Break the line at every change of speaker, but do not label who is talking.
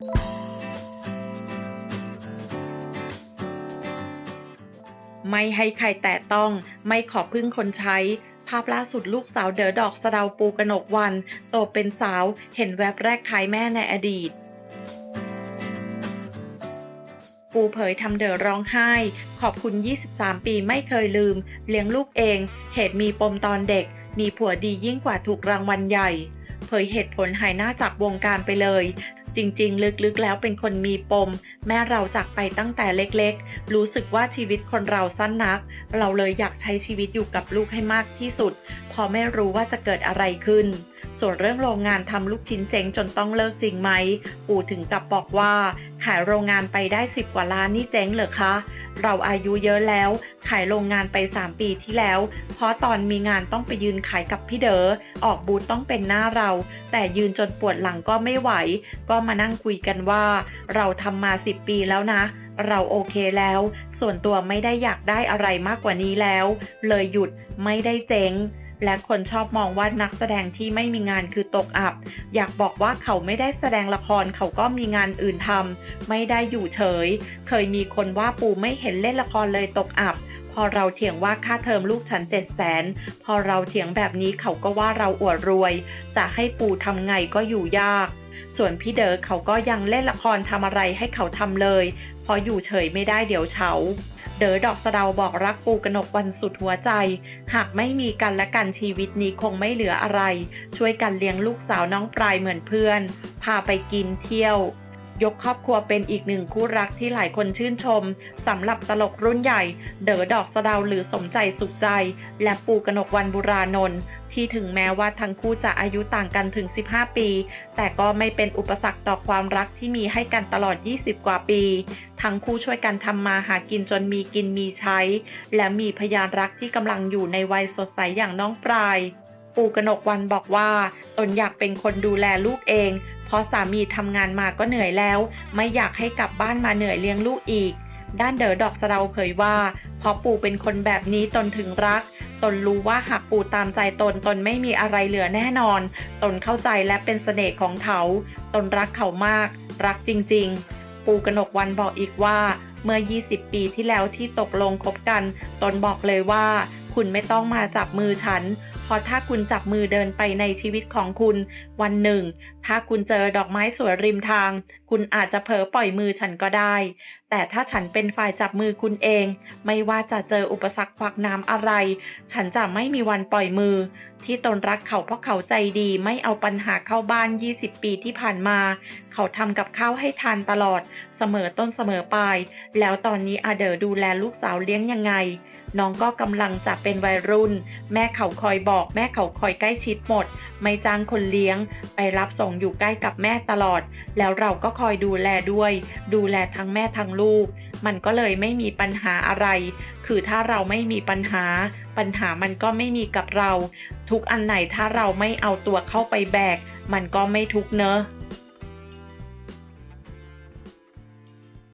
ไม่ให้ใครแตะต้องไม่ขอพึ่งคนใช้ ภาพล่าสุดลูกสาวเดอดอกสะดาปูกนกวัน โตเป็นสาวเห็นแวบแรกคล้ายแม่ในอดีต ปูเผยทำเดอร้องไห้ ขอบคุณ 23 ปีไม่เคยลืม เลี้ยงลูกเอง เหตุมีปมตอนเด็ก มีผัวดียิ่งกว่าถูกรางวัลใหญ่ เผยเหตุผลหายหน้าจากวงการไปเลย จริง ๆ ลึกๆ แล้วเป็นคนมีปม แม่เราจากไปตั้งแต่เล็กๆ รู้สึกว่าชีวิตคนเราสั้นนัก เราเลยอยากใช้ชีวิตอยู่กับลูกให้มากที่สุด พอไม่รู้ว่าจะเกิดอะไรขึ้น ส่วนเรื่องโรงงานทำลูกชิ้นเจ๊งจนต้องเลิกจริงไหม ปู่ถึงกับบอกว่า ขายโรงงานไปได้ 10 กว่าล้านนี่เจ๊งเหรอคะ เราอายุเยอะแล้ว ขายโรงงานไป 3 ปีที่แล้ว เพราะตอนมีงานต้องไปยืนขายกับพี่เดอ๋อออกบูธต้องเป็นหน้าเรา แต่ยืนจนปวดหลังก็ไม่ไหว ก็มานั่งคุยกันว่า เราทำมา 10 ปีแล้วนะเราโอเคแล้ว ส่วนตัวไม่ได้อยากได้อะไรมากกว่านี้แล้ว เลยหยุดไม่ได้เจ๊ง และคนชอบมองว่านักแสดงที่ไม่มีงานคือตกอับ อยากบอกว่าเขาไม่ได้แสดงละครเขาก็มีงานอื่นทำไม่ได้อยู่เฉย เคยมีคนว่าปูไม่เห็นเล่นละครเลยตกอับ พอเราเถียงว่าค่าเทอมลูกฉันเจ็ดแสนพอเราเถียงแบบนี้เขาก็ว่าเราอวดรวย จะให้ปูทำไงก็อยู่ยาก ส่วนพี่เดอ๋อเขาก็ยังเล่นละครทำอะไรให้เขาทำเลยพราะอยู่เฉยไม่ได้เดี๋ยวเฉา เด๋อดอกสะเดาบอกรักปูกนกวันสุดหัวใจ หากไม่มีกันและกันชีวิตนี้คงไม่เหลืออะไร ช่วยกันเลี้ยงลูกสาวน้องปลายเหมือนเพื่อน พาไปกินเที่ยว ยกครอบครัวเป็นอีกหนึ่งคู่รักที่หลายคนชื่นชมสำหรับตลกรุ่นใหญ่ เด๋อดอกสะดาวหรือสมใจสุขใจ และปูกนกวันบุรานนท์ที่ถึงแม้ว่าทั้งคู่จะอายุต่างกันถึง 15 ปี แต่ก็ไม่เป็นอุปสรรคต่อความรักที่มีให้กันตลอด 20 กว่าปี ทั้งคู่ช่วยกันทำมาหากินจนมีกินมีใช้ และมีพยานรักที่กำลังอยู่ในวัยสดใสอย่างน้องปลาย ปู่กนกวันบอกว่า ตนอยากเป็นคนดูแลลูกเอง เพราะสามีทำงานมาก็เหนื่อยแล้ว ไม่อยากให้กลับบ้านมาเหนื่อยเลี้ยงลูกอีก ด้านเดอดอกสะเดาเผยว่า เพราะปู่เป็นคนแบบนี้ตนถึงรัก ตนรู้ว่าหากปู่ตามใจตนตนไม่มีอะไรเหลือแน่นอน ตนเข้าใจและเป็นเสน่ห์ของเขา ตนรักเขามาก รักจริง ๆ ปู่กนกวันบอกอีกว่า เมื่อ 20 ปีที่แล้วที่ตกลงคบกัน ตนบอกเลยว่า คุณไม่ต้องมาจับมือฉัน ราะถ้าคุณจับมือเดินไปในชีวิตของคุณ วันหนึ่ง ถ้าคุณเจอดอกไม้สวยริมทาง คุณอาจจะเผลอปล่อยมือฉันก็ได้ แต่ถ้าฉันเป็นฝ่ายจับมือคุณเอง ไม่ว่าจะเจออุปสรรคขวากน้ำอะไร ฉันจะไม่มีวันปล่อยมือ ที่ตนรักเขาเพราะเขาใจดีไม่เอาปัญหาเข้าบ้าน 20 ปีที่ผ่านมา เขาทำกับข้าวให้ทานตลอด เสมอต้นเสมอปลาย แล้วตอนนี้อาเดอดูแลลูกสาวเลี้ยงยังไง น้องก็กำลังจะเป็นวัยรุ่น แม่เขาคอยบอกแม่เขาคอยใกล้ชิดหมด ไม่จ้างคนเลี้ยง ไปรับส่งอยู่ใกล้กับแม่ตลอด แล้วเราก็คอยดูแลด้วย ดูแลทั้งแม่ทั้งลูก มันก็เลยไม่มีปัญหาอะไร คือถ้าเราไม่มีปัญหา ปัญหามันก็ไม่มีกับเรา ทุกอันไหนถ้าเราไม่เอาตัวเข้าไปแบก มันก็ไม่ทุกเนอะ